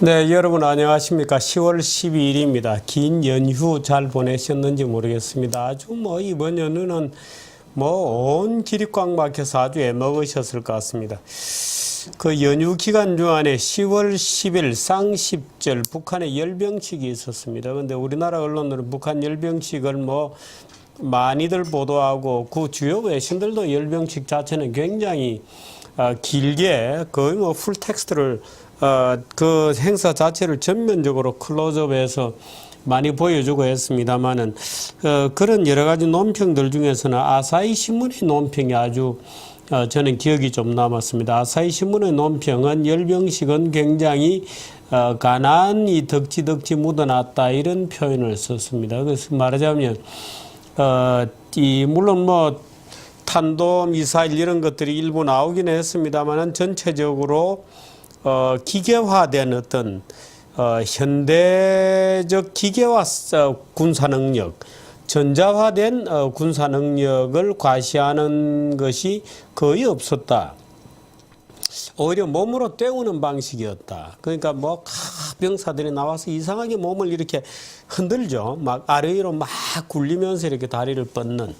네, 여러분 안녕하십니까. 10월 12일입니다. 긴 연휴 잘 보내셨는지 모르겠습니다. 아주 뭐 이번 연휴는 뭐온꽉 막혀서 아주 애먹으셨을 것 같습니다. 그 연휴 기간 중안에 10월 10일 쌍십절 북한의 열병식이 있었습니다. 근데 우리나라 언론들은 북한 열병식을 뭐 많이들 보도하고 그 주요 외신들도 열병식 자체는 굉장히 어, 길게 거의 뭐 풀 텍스트를 어, 그 행사 자체를 전면적으로 클로즈업해서 많이 보여주고 했습니다만은 어, 그런 여러 가지 논평들 중에서는 아사히 신문의 논평이 아주 어, 저는 기억이 좀 남았습니다. 아사히 신문의 논평은 열병식은 굉장히 어, 가난이 덕지덕지 묻어났다 이런 표현을 썼습니다. 그래서 말하자면 어, 이 물론 뭐 탄도 미사일 이런 것들이 일부 나오긴 했습니다만은 전체적으로 어, 기계화된 어떤 어, 현대적 기계화 어, 군사 능력, 전자화된 어, 군사 능력을 과시하는 것이 거의 없었다. 오히려 몸으로 때우는 방식이었다. 그러니까 뭐 병사들이 나와서 이상하게 몸을 이렇게 흔들죠. 막 아래 위로 막 굴리면서 이렇게 다리를 뻗는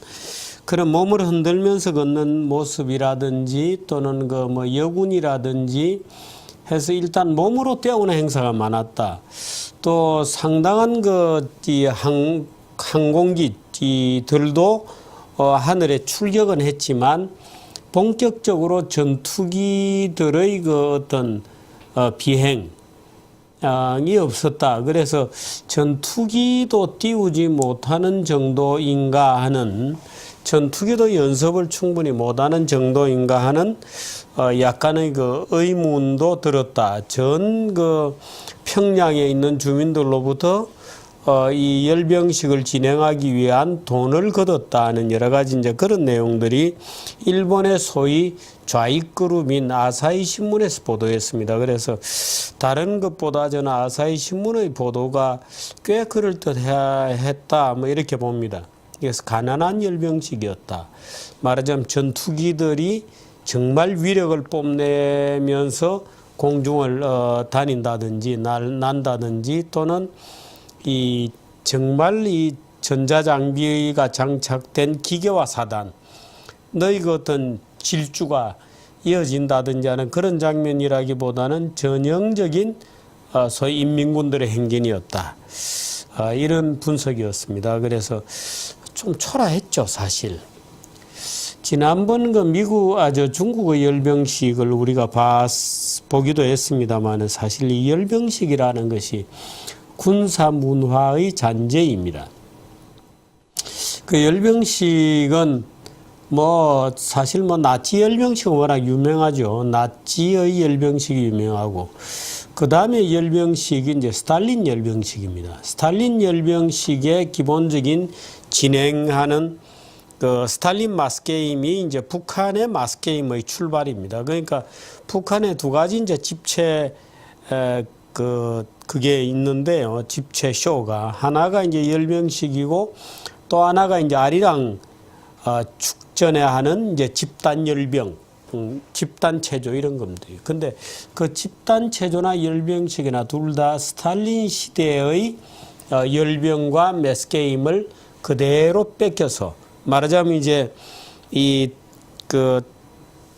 그런 몸을 흔들면서 걷는 모습이라든지 또는 그 뭐 여군이라든지 해서 일단 몸으로 때우는 행사가 많았다. 또 상당한 그이 항공기들도 어, 하늘에 출격은 했지만 본격적으로 전투기들의 그 어떤 어, 비행 이 없었다. 그래서 전투기도 띄우지 못하는 정도인가 하는 전투기도 연습을 충분히 못하는 정도인가 하는 어, 약간의 그 의문도 들었다. 전 그 평양에 있는 주민들로부터 어, 이 열병식을 진행하기 위한 돈을 걷었다는 여러 가지 이제 그런 내용들이 일본의 소위 좌익 그룹인 아사히 신문에서 보도했습니다. 그래서 다른 것보다 저는 아사히 신문의 보도가 꽤 그럴 듯했다. 뭐 이렇게 봅니다. 그래서 가난한 열병식이었다. 말하자면 전투기들이 정말 위력을 뽐내면서 공중을 어, 다닌다든지 날, 난다든지 또는 이 정말 이 전자장비가 장착된 기계화 사단 너희 그 어떤 질주가 이어진다든지 하는 그런 장면이라기보다는 전형적인 어, 소위 인민군들의 행진이었다. 어, 이런 분석이었습니다. 그래서 좀 초라했죠, 사실. 지난번 그 미국, 아, 저 중국의 열병식을 우리가 봤, 보기도 했습니다만 사실 이 열병식이라는 것이 군사 문화의 잔재입니다. 그 열병식은 뭐 사실 뭐 나치 열병식은 워낙 유명하죠. 나치의 열병식이 유명하고 그 다음에 열병식이 이제 스탈린 열병식입니다. 스탈린 열병식의 기본적인 진행하는 그 스탈린 마스게임이 이제 북한의 마스게임의 출발입니다. 그러니까 북한의 두 가지 이제 집체 에, 그 그게 있는데요. 집체 쇼가 하나가 이제 열병식이고 또 하나가 이제 아리랑 어, 축전에 하는 이제 집단 열병, 음, 집단 체조 이런 겁니다. 근데 그 집단 체조나 열병식이나 둘 다 스탈린 시대의 어, 열병과 매스게임을 그대로 뺏겨서 말하자면 이제 이 그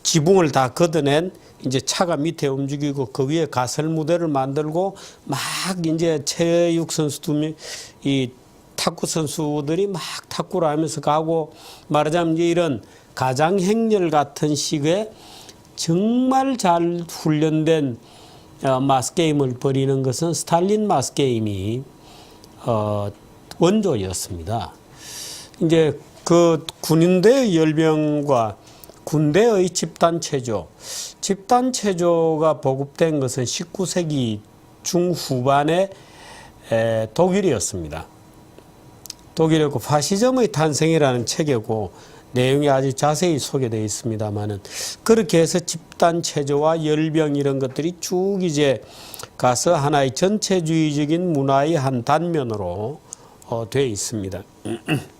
지붕을 다 걷어낸 이제 차가 밑에 움직이고 그 위에 가설 무대를 만들고 막 이제 체육 선수들 이 탁구 선수들이 막 탁구를 하면서 가고 말하자면 이제 이런 가장 행렬 같은 식의 정말 잘 훈련된 어, 마스 게임을 벌이는 것은 스탈린 마스 게임이 어, 원조였습니다. 이제 그 군인대 열병과 군대의 집단 체조, 집단 체조가 보급된 것은 19세기 중후반에 에, 독일이었습니다. 독일이었고 파시즘의 탄생이라는 책이고 내용이 아주 자세히 소개되어 있습니다만은 그렇게 해서 집단 체조와 열병 이런 것들이 쭉 이제 가서 하나의 전체주의적인 문화의 한 단면으로 어, 되어 있습니다.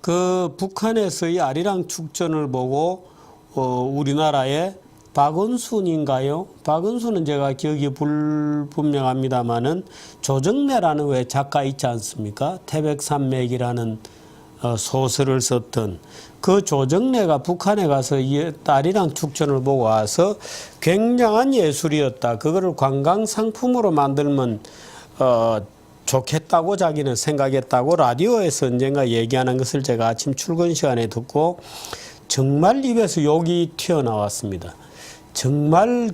그 북한에서의 아리랑 축전을 보고 어, 우리나라에 박은순인가요? 박은순은 제가 기억이 불분명합니다만은 조정래라는 왜 작가 있지 않습니까? 태백산맥이라는 어, 소설을 썼던 그 조정래가 북한에 가서 이 딸이랑 축전을 보고 와서 굉장한 예술이었다. 그거를 관광 상품으로 만들면 어, 좋겠다고 자기는 생각했다고 라디오에서 언젠가 얘기하는 것을 제가 아침 출근 시간에 듣고 정말 입에서 욕이 튀어나왔습니다. 정말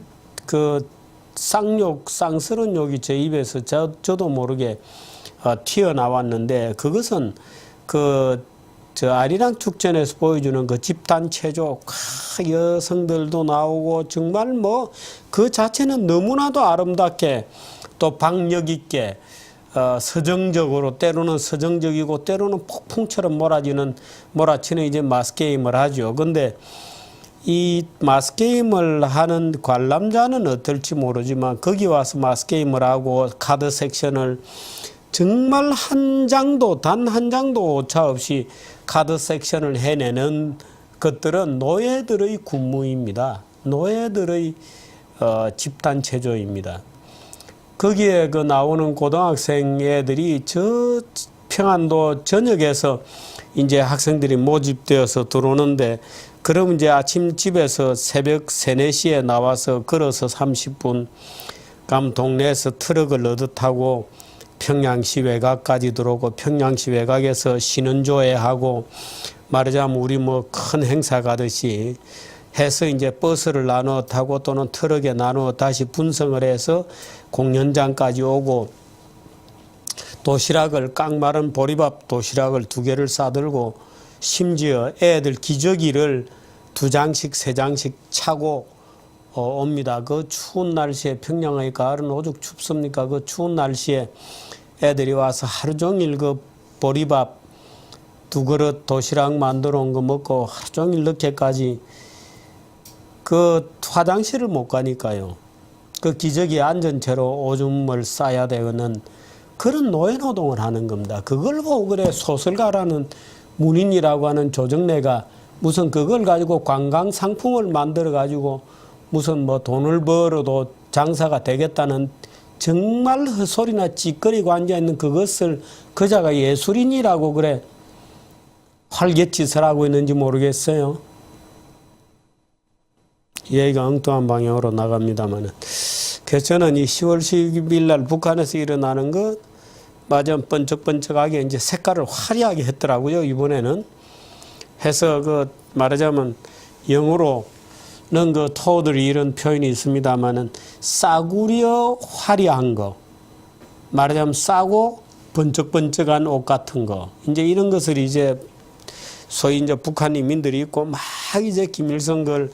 그 쌍욕, 쌍스러운 욕이 제 입에서 저, 저도 모르게 어, 튀어나왔는데 그것은 그 저 아리랑 축전에서 보여주는 그 집단 체조, 카, 여성들도 나오고 정말 뭐 그 자체는 너무나도 아름답게 또 박력 있게 어, 서정적으로 때로는 서정적이고 때로는 폭풍처럼 몰아지는 몰아치는 이제 마스 게임을 하죠. 근데 이 마스 게임을 하는 관람자는 어떨지 모르지만 거기 와서 마스 게임을 하고 카드 섹션을 정말 한 장도 단 한 장도 오차 없이 카드 섹션을 해내는 것들은 노예들의 군무입니다. 노예들의 어, 집단 체조입니다. 거기에 그 나오는 고등학생 애들이 저 평안도 전역에서 이제 학생들이 모집되어서 들어오는데 그럼 이제 아침 집에서 새벽 3, 4시에 나와서 걸어서 30분 감 동네에서 트럭을 얻어 타고 평양시 외곽까지 들어오고 평양시 외곽에서 신원조회하고 말하자면 우리 뭐 큰 행사 가듯이 해서 이제 버스를 나누어 타고 또는 트럭에 나누어 다시 분성을 해서 공연장까지 오고 도시락을 깡 마른 보리밥 도시락을 두 개를 싸들고 심지어 애들 기저귀를 두 장씩 세 장씩 차고 어, 옵니다. 그 추운 날씨에 평양의 가을은 오죽 춥습니까? 그 추운 날씨에 애들이 와서 하루 종일 그 보리밥 두 그릇 도시락 만들어 온 거 먹고 하루 종일 늦게까지 그 화장실을 못 가니까요. 그 기저귀에 앉은 채로 오줌을 싸야 되는 그런 노예 노동을 하는 겁니다. 그걸 보고 그래 소설가라는 문인이라고 하는 조정래가 무슨 그걸 가지고 관광 상품을 만들어 가지고 무슨 뭐 돈을 벌어도 장사가 되겠다는 정말 헛소리나 찌꺼리고 앉아 있는 그것을 그자가 예술인이라고 그래 활개짓을 하고 있는지 모르겠어요. 얘기가 엉뚱한 방향으로 나갑니다만은. 그래서 저는 이 10월 12일 날 북한에서 일어나는 것, 맞아, 번쩍번쩍하게 이제 색깔을 화려하게 했더라고요, 이번에는. 해서 그 말하자면 영어로는 그 토들이 이런 표현이 있습니다만은 싸구려 화려한 거. 말하자면 싸고 번쩍번쩍한 옷 같은 거. 이제 이런 것을 이제 소위 이제 북한 인민들이 있고 막 이제 김일성 걸,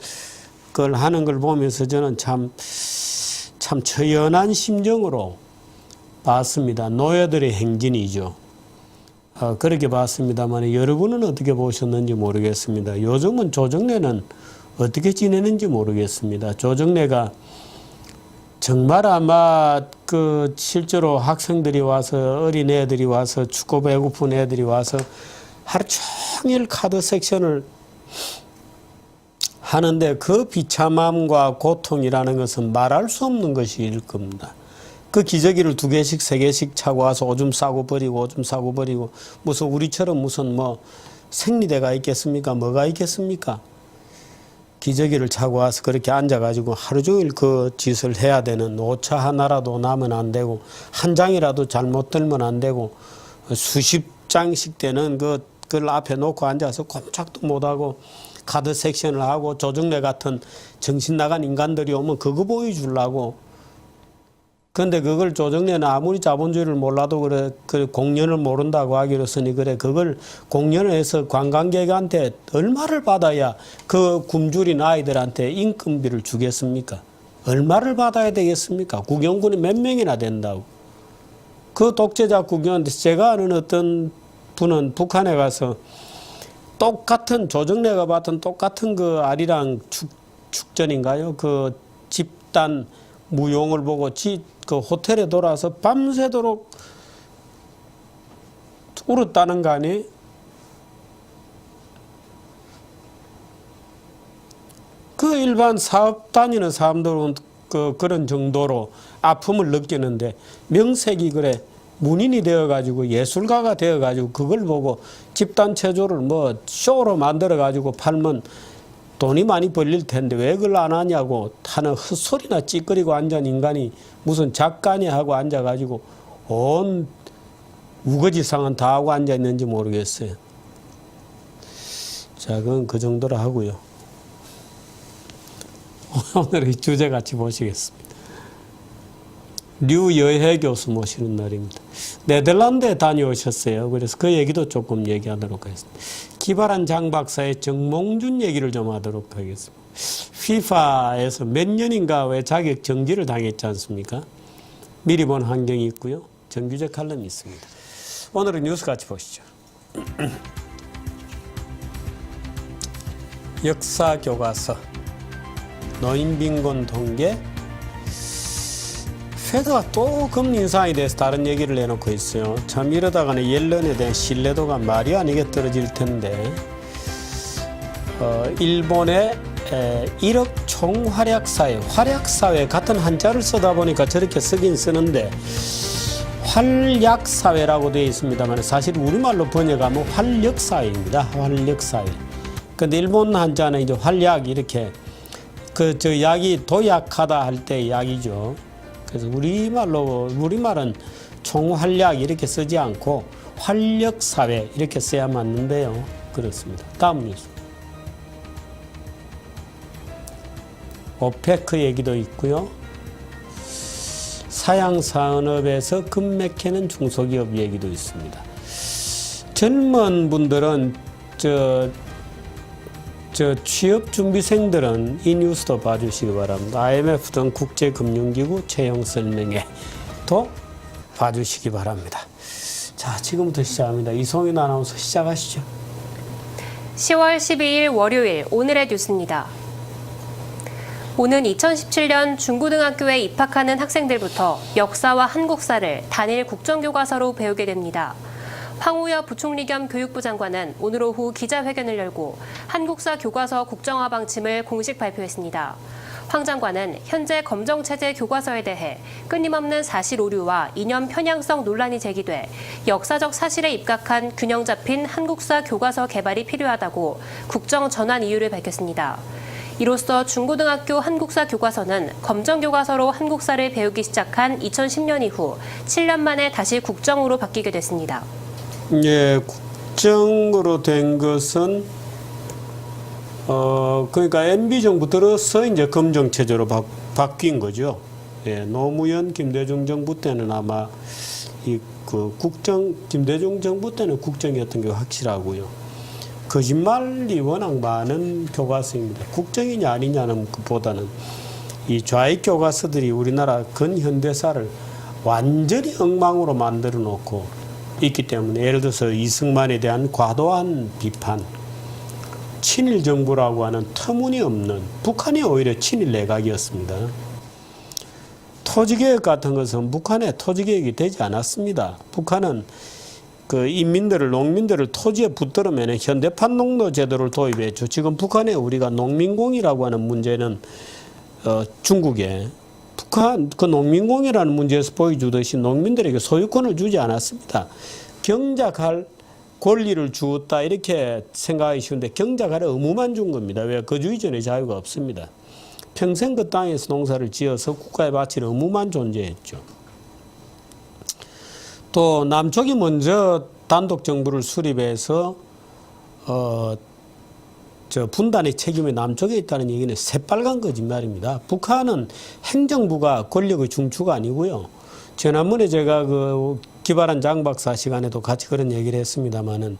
걸 하는 걸 보면서 저는 참, 참 처연한 심정으로 봤습니다. 노예들의 행진이죠. 어, 그렇게 봤습니다만 여러분은 어떻게 보셨는지 모르겠습니다. 요즘은 조정래는 어떻게 지내는지 모르겠습니다. 조정래가 정말 아마 그 실제로 학생들이 와서 어린 애들이 와서 축구 배고픈 애들이 와서 하루 종일 카드 섹션을 하는데 그 비참함과 고통이라는 것은 말할 수 없는 것일 겁니다. 그 기저귀를 두 개씩 세 개씩 차고 와서 오줌 싸고 버리고 오줌 싸고 버리고 무슨 우리처럼 무슨 뭐 생리대가 있겠습니까? 뭐가 있겠습니까? 기저귀를 차고 와서 그렇게 앉아가지고 하루 종일 그 짓을 해야 되는 오차 하나라도 나면 안 되고 한 장이라도 잘못 들면 안 되고 수십 장씩 되는 그 그걸 앞에 놓고 앉아서 꼼짝도 못하고 카드 섹션을 하고 조정래 같은 정신 나간 인간들이 오면 그거 보여주려고 근데 그걸 조정래는 아무리 자본주의를 몰라도 그래 그 공연을 모른다고 하기로 쓰니 그래 그걸 공연을 해서 관광객한테 얼마를 받아야 그 굶주린 아이들한테 인건비를 주겠습니까? 얼마를 받아야 되겠습니까? 구경꾼이 몇 명이나 된다고. 그 독재자 구경한테 제가 아는 어떤 분은 북한에 가서 똑같은 조정래가 봤던 똑같은 그 아리랑 축, 축전인가요? 그 집단 무용을 보고 지, 그 호텔에 돌아서 밤새도록 울었다는 거? 그그 일반 사업 다니는 사람들은 그 그런 정도로 아픔을 느끼는데 명색이 그래 문인이 되어 가지고 예술가가 되어 가지고 그걸 보고 집단 체조를 뭐 쇼로 만들어 가지고 팔면 돈이 많이 벌릴 텐데 왜 그걸 안 하냐고 하는 헛소리나 찌끄리고 앉은 인간이 무슨 작가냐 하고 앉아 가지고 온 우거지상은 다 하고 앉아 있는지 모르겠어요. 자, 그건 그 정도로 하고요. 오늘의 주제 같이 보시겠습니다. 류여해 교수 모시는 날입니다. 네덜란드에 다녀오셨어요. 그래서 그 얘기도 조금 얘기하도록 하겠습니다. 기발한 장 박사의 정몽준 얘기를 좀 하도록 하겠습니다. FIFA에서 몇 년인가 왜 자격 정지를 당했지 않습니까? 미리 본 환경이 있고요. 정규제 칼럼이 있습니다. 오늘은 뉴스 같이 보시죠. 역사 교과서 노인 빈곤 통계 페드가 또 금리 인상에 대해서 다른 얘기를 내놓고 있어요. 참 이러다가는 옐런에 대한 신뢰도가 말이 아니게 떨어질 텐데 어, 일본의 에, 1억 총활약사회, 활약사회 같은 한자를 쓰다 보니까 저렇게 쓰긴 쓰는데 활약사회라고 되어 있습니다만 사실 우리말로 번역하면 활력사회입니다. 활력사회. 근데 일본 한자는 이제 활약 이렇게 그 저 약이 도약하다 할 때 약이죠. 그래서 우리말로 우리말은 총활약 이렇게 쓰지 않고 활력사회 이렇게 써야 맞는데요. 그렇습니다. 다음 뉴스. 오페크 얘기도 있고요. 사양 산업에서 금맥 캐는 중소기업 얘기도 있습니다. 젊은 분들은 저, 저 취업 준비생들은 이 뉴스도 봐주시기 바랍니다. IMF 등 국제금융기구 채용 설명회도 봐주시기 바랍니다. 자, 지금부터 시작합니다. 이송인 아나운서 시작하시죠. 10월 12일 월요일 오늘의 뉴스입니다. 오는 2017년 중고등학교에 입학하는 학생들부터 역사와 한국사를 단일 국정교과서로 배우게 됩니다. 황우여 부총리 겸 교육부 장관은 오늘 오후 기자회견을 열고 한국사 교과서 국정화 방침을 공식 발표했습니다. 황 장관은 현재 검정체제 교과서에 대해 끊임없는 사실 오류와 이념 편향성 논란이 제기돼 역사적 사실에 입각한 균형 잡힌 한국사 교과서 개발이 필요하다고 국정 전환 이유를 밝혔습니다. 이로써 중고등학교 한국사 교과서는 검정 교과서로 한국사를 배우기 시작한 2010년 이후 7년 만에 다시 국정으로 바뀌게 됐습니다. 예, 국정으로 된 것은 어 그러니까 MB 정부 들어서 이제 검정 체제로 바, 바뀐 거죠. 예, 노무현 김대중 정부 때는 아마 이 그 국정 김대중 정부 때는 국정이었던 게 확실하고요. 거짓말이 워낙 많은 교과서입니다. 국정이냐 아니냐는 보다는 이 좌익 교과서들이 우리나라 근현대사를 완전히 엉망으로 만들어 놓고 있기 때문에 예를 들어서 이승만에 대한 과도한 비판, 친일 정부라고 하는 터무니없는 북한이 오히려 친일 내각이었습니다. 토지개혁 같은 것은 북한의 토지개혁이 되지 않았습니다. 북한은 그 인민들을 농민들을 토지에 붙들으면 현대판 농노 제도를 도입했죠. 지금 북한에 우리가 농민공이라고 하는 문제는 어, 중국에 북한 그 농민공이라는 문제에서 보여주듯이 농민들에게 소유권을 주지 않았습니다. 경작할 권리를 주었다 이렇게 생각하기 쉬운데 경작할 의무만 준 겁니다. 왜 거주 이전의 자유가 없습니다. 평생 그 땅에서 농사를 지어서 국가에 바칠 의무만 존재했죠. 또 남쪽이 먼저 단독 정부를 수립해서 어, 저 분단의 책임이 남쪽에 있다는 얘기는 새빨간 거짓말입니다. 북한은 행정부가 권력의 중추가 아니고요. 지난번에 제가 그 기발한 장박사 시간에도 같이 그런 얘기를 했습니다마는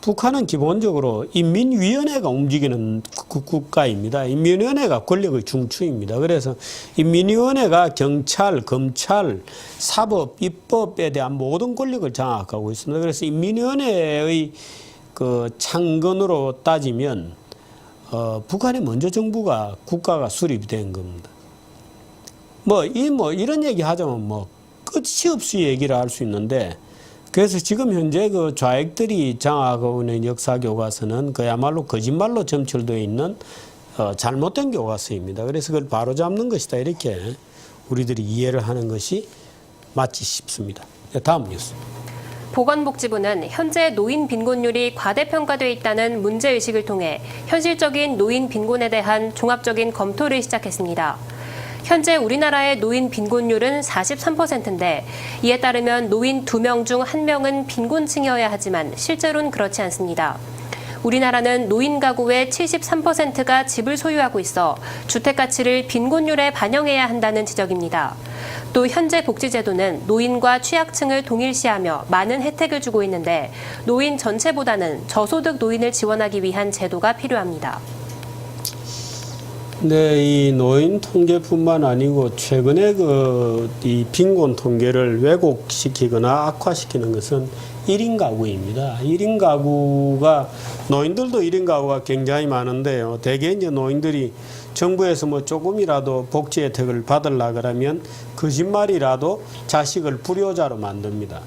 북한은 기본적으로 인민위원회가 움직이는 국- 국가입니다. 인민위원회가 권력의 중추입니다. 그래서 인민위원회가 경찰, 검찰, 사법, 입법에 대한 모든 권력을 장악하고 있습니다. 그래서 인민위원회의 그 창건으로 따지면 어, 북한이 먼저 정부가 국가가 수립된 겁니다. 뭐이뭐 이런 얘기 하자면 뭐 끝이 없이 얘기를 할 수 있는데 그래서 지금 현재 그 좌익들이 장악하고 있는 역사 교과서는 그야말로 거짓말로 점철되어 있는 어, 잘못된 교과서입니다. 그래서 그걸 바로 잡는 것이다 이렇게 우리들이 이해를 하는 것이 맞지 싶습니다. 네, 다음 뉴스. 보건복지부는 현재 노인 빈곤율이 과대평가돼 있다는 문제의식을 통해 현실적인 노인 빈곤에 대한 종합적인 검토를 시작했습니다. 현재 우리나라의 노인 빈곤율은 43%인데 이에 따르면 노인 2명 중 1명은 빈곤층이어야 하지만 실제로는 그렇지 않습니다. 우리나라는 노인 가구의 73%가 집을 소유하고 있어 주택 가치를 빈곤율에 반영해야 한다는 지적입니다. 또 현재 복지제도는 노인과 취약층을 동일시하며 많은 혜택을 주고 있는데 노인 전체보다는 저소득 노인을 지원하기 위한 제도가 필요합니다. 네, 이 노인 통계뿐만 아니고 최근에 그 이 빈곤 통계를 왜곡시키거나 악화시키는 것은 1인 가구입니다. 1인 가구가 노인들도 1인 가구가 굉장히 많은데요. 대개 이제 노인들이 정부에서 뭐 조금이라도 복지 혜택을 받으려 그러면 거짓말이라도 자식을 불효자로 만듭니다.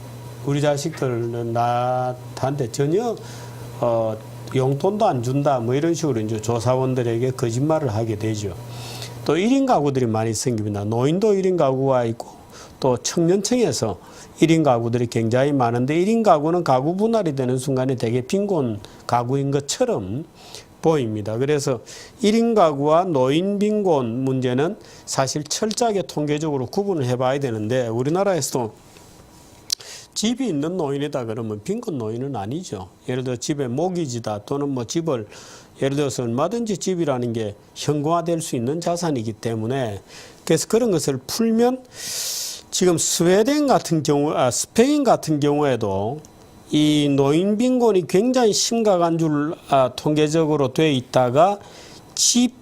우리 자식들은 나한테 전혀 어, 용돈도 안 준다 뭐 이런 식으로 이제 조사원들에게 거짓말을 하게 되죠. 또 1인 가구들이 많이 생깁니다. 노인도 1인 가구가 있고 또 청년층에서 1인 가구들이 굉장히 많은데 1인 가구는 가구 분할이 되는 순간에 되게 빈곤 가구인 것처럼 보입니다. 그래서 1인 가구와 노인 빈곤 문제는 사실 철저하게 통계적으로 구분을 해봐야 되는데 우리나라에서도 집이 있는 노인이다 그러면 빈곤 노인은 아니죠. 예를 들어 집에 모기지다 또는 뭐 집을 예를 들어서 얼마든지 집이라는 게 현금화될 수 있는 자산이기 때문에 그래서 그런 것을 풀면 지금 스웨덴 같은 경우, 아, 스페인 같은 경우에도 이 노인 빈곤이 굉장히 심각한 줄 아, 통계적으로 돼 있다가 집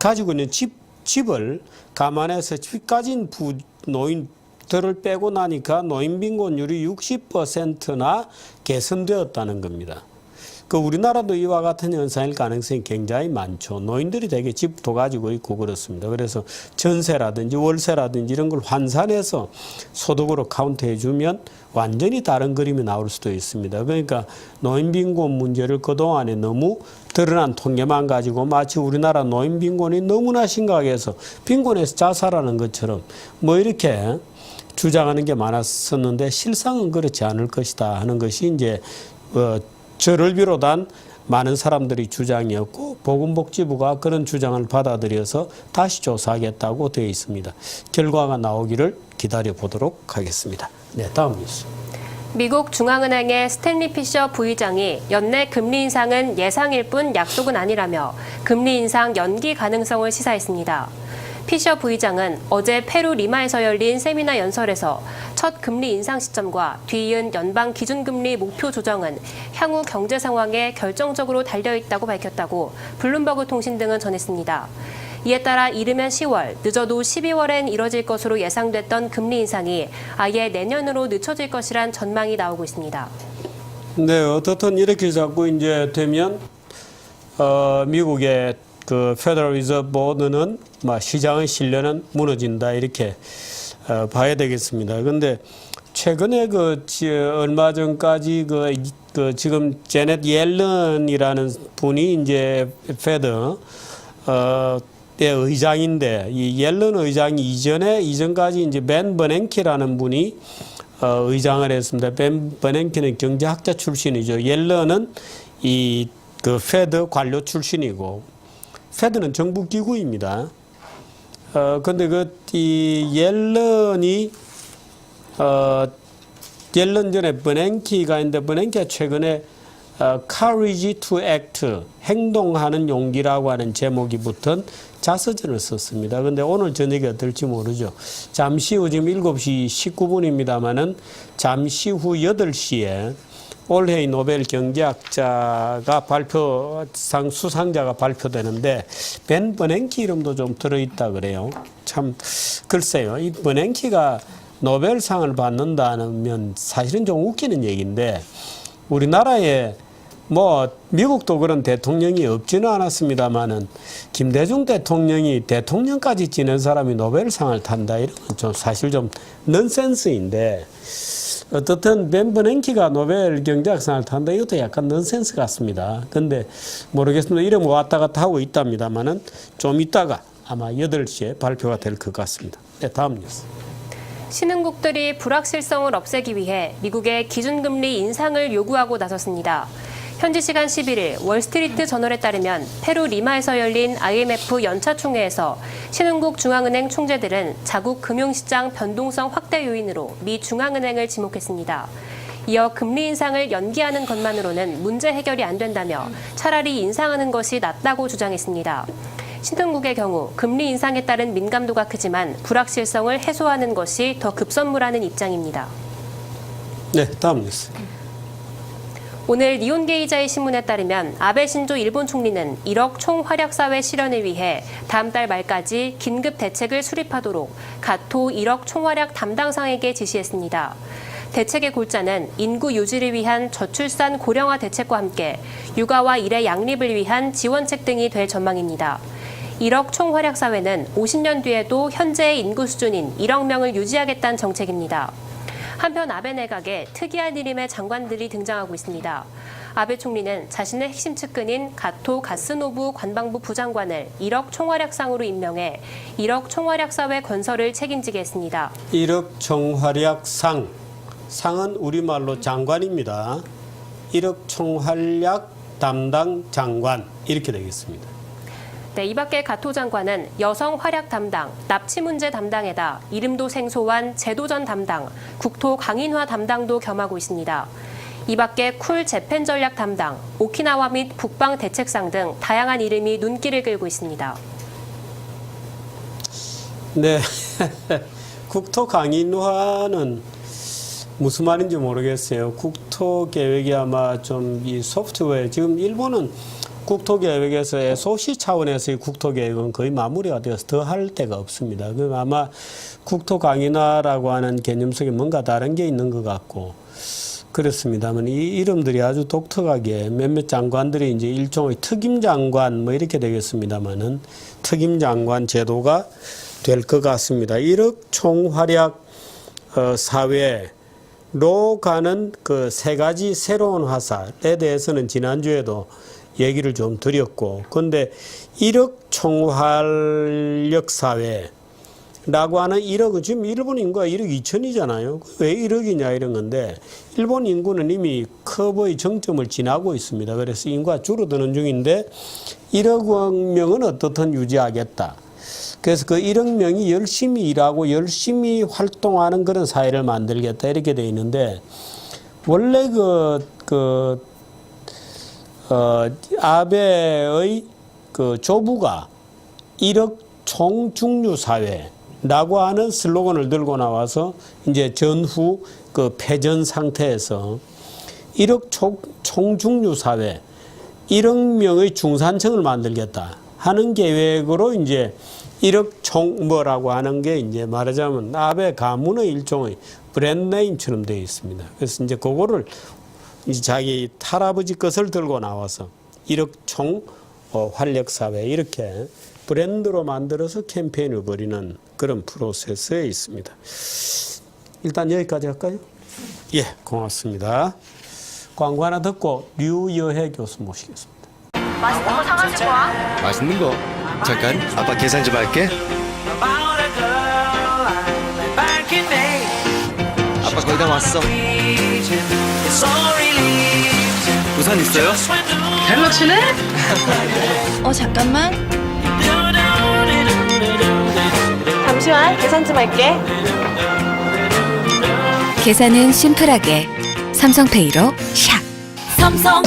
가지고 있는 집 집을 감안해서 집 가진 부 노인들을 빼고 나니까 노인 빈곤율이 60%나 개선되었다는 겁니다. 그 우리나라도 이와 같은 현상일 가능성이 굉장히 많죠. 노인들이 되게 집도 가지고 있고 그렇습니다. 그래서 전세라든지 월세라든지 이런 걸 환산해서 소득으로 카운트해 주면 완전히 다른 그림이 나올 수도 있습니다. 그러니까 노인 빈곤 문제를 그동안에 너무 드러난 통계만 가지고 마치 우리나라 노인 빈곤이 너무나 심각해서 빈곤에서 자살하는 것처럼 뭐 이렇게 주장하는 게 많았었는데 실상은 그렇지 않을 것이다 하는 것이 이제 어, 저를 비롯한 많은 사람들이 주장이었고 보건복지부가 그런 주장을 받아들여서 다시 조사하겠다고 되어 있습니다. 결과가 나오기를 기다려 보도록 하겠습니다. 네, 다음 뉴스. 미국 중앙은행의 스탠리 피셔 부의장이 연내 금리 인상은 예상일 뿐 약속은 아니라며 금리 인상 연기 가능성을 시사했습니다. 피셔 부의장은 어제 페루 리마에서 열린 세미나 연설에서 첫 금리 인상 시점과 뒤이은 연방 기준금리 목표 조정은 향후 경제 상황에 결정적으로 달려 있다고 밝혔다고 블룸버그 통신 등은 전했습니다. 이에 따라 이르면 10월, 늦어도 12월엔 이뤄질 것으로 예상됐던 금리 인상이 아예 내년으로 늦춰질 것이란 전망이 나오고 있습니다. 네, 어떻든 이렇게 자꾸 이제 되면 어, 미국의 그 페더럴 리저브 보드는 막 시장의 신뢰는 무너진다 이렇게 어, 봐야 되겠습니다. 근데 최근에 그 지- 얼마 전까지 그, 이- 그 지금 제넷 옐런이라는 분이 이제 페더 어, 의 의장인데 이 옐런 의장이 이전에 이전까지 이제 벤 버냉키라는 분이 어, 의장을 했습니다. 벤 버냉키는 경제학자 출신이죠. 옐런은 이 그 페드 관료 출신이고 페드는 정부 기구입니다. 어 근데 그이 옐런이 어 옐런 전에 버냉키가 있는데 버냉키가 최근에 어, Courage to Act 행동하는 용기라고 하는 제목이 붙은 자서전을 썼습니다. 근데 오늘 저녁에 어떨지 모르죠. 잠시 후 지금 7시 19분입니다만은 잠시 후 8시에 올해의 노벨 경제학자가 발표상 수상자가 발표되는데 벤 버냉키 이름도 좀 들어있다 그래요. 참 글쎄요. 이 버냉키가 노벨상을 받는다면 사실은 좀 웃기는 얘기인데 우리나라에 뭐 미국도 그런 대통령이 없지는 않았습니다만은 김대중 대통령이 대통령까지 지낸 사람이 노벨상을 탄다 이런 건 좀 사실 좀 넌센스인데 어떻든 벤 버냉키가 노벨 경제학상을 탄다 이것도 약간 넌센스 같습니다. 근데 모르겠습니다. 이름 왔다 갔다 하고 있답니다만은 좀 있다가 아마 8시에 발표가 될 것 같습니다. 네, 다음 뉴스. 신흥국들이 불확실성을 없애기 위해 미국의 기준금리 인상을 요구하고 나섰습니다. 현지 시간 11일 월스트리트 저널에 따르면 페루 리마에서 열린 IMF 연차 총회에서 신흥국 중앙은행 총재들은 자국 금융시장 변동성 확대 요인으로 미 중앙은행을 지목했습니다. 이어 금리 인상을 연기하는 것만으로는 문제 해결이 안 된다며 차라리 인상하는 것이 낫다고 주장했습니다. 신흥국의 경우 금리 인상에 따른 민감도가 크지만 불확실성을 해소하는 것이 더 급선무라는 입장입니다. 네, 다음 뉴스. 오늘 니혼게이자의 신문에 따르면 아베 신조 일본 총리는 1억 총활약 사회 실현을 위해 다음 달 말까지 긴급 대책을 수립하도록 가토 1억 총활약 담당상에게 지시했습니다. 대책의 골자는 인구 유지를 위한 저출산 고령화 대책과 함께 육아와 일의 양립을 위한 지원책 등이 될 전망입니다. 1억 총활약 사회는 50년 뒤에도 현재의 인구 수준인 1억 명을 유지하겠다는 정책입니다. 한편 아베 내각에 특이한 이름의 장관들이 등장하고 있습니다. 아베 총리는 자신의 핵심 측근인 가토 가스노부 관방부 부장관을 1억 총활약상으로 임명해 1억 총활약사회 건설을 책임지게 했습니다. 1억 총활약상. 상은 우리말로 장관입니다. 1억 총활약 담당 장관. 이렇게 되겠습니다. 네, 이 밖에 가토 장관은 여성 활약 담당, 납치 문제 담당에다 이름도 생소한 제도전 담당, 국토 강인화 담당도 겸하고 있습니다. 이 밖에 쿨 재팬 전략 담당, 오키나와 및 북방 대책상 등 다양한 이름이 눈길을 끌고 있습니다. 네. 국토 강인화는 무슨 말인지 모르겠어요. 국토 계획이 아마 좀 이 소프트웨어 지금 일본은 국토 계획에서 SOC 차원에서의 국토 계획은 거의 마무리가 되어서 더 할 데가 없습니다. 그럼 아마 국토 강인화라고 하는 개념 속에 뭔가 다른 게 있는 것 같고 그렇습니다만 이 이름들이 아주 독특하게 몇몇 장관들이 이제 일종의 특임 장관 뭐 이렇게 되겠습니다만은 특임 장관 제도가 될 것 같습니다. 1억 총활약 어, 사회로 가는 그 세 가지 새로운 화살에 대해서는 지난주에도 얘기를 좀 드렸고, 근데 1억 총활력 사회 라고 하는 1억은 지금 일본 인구가 1억 2천이잖아요. 왜 1억이냐 이런 건데 일본 인구는 이미 커브의 정점을 지나고 있습니다. 그래서 인구가 줄어드는 중인데 1억 명은 어떻든 유지하겠다. 그래서 그 1억 명이 열심히 일하고 열심히 활동하는 그런 사회를 만들겠다 이렇게 돼 있는데 원래 그, 그, 어, 아베의 그 조부가 1억 총중류 사회라고 하는 슬로건을 들고 나와서 이제 전후 그 패전 상태에서 1억 총, 총중류 사회, 1억 명의 중산층을 만들겠다 하는 계획으로 이제 1억 총 뭐라고 하는 게 이제 말하자면 아베 가문의 일종의 브랜드 네임처럼 되어 있습니다. 그래서 이제 그거를 자기 탈아버지 것을 들고 나와서 1억 총 어, 활력 사회 이렇게 브랜드로 만들어서 캠페인을 벌이는 그런 프로세스에 있습니다. 일단 여기까지 할까요? 예, 고맙습니다. 광고 하나 듣고 류여혜 교수 모시겠습니다. 맛있는 거 사가지고 와. 맛있는 거 잠깐 아빠 계산 좀 할게. 아빠 거의 다 왔어. 우산 있어요? 주네? 어 잠깐만. 잠시만 계산 좀 할게. 계산은 심플하게 삼성페이로 샥 삼성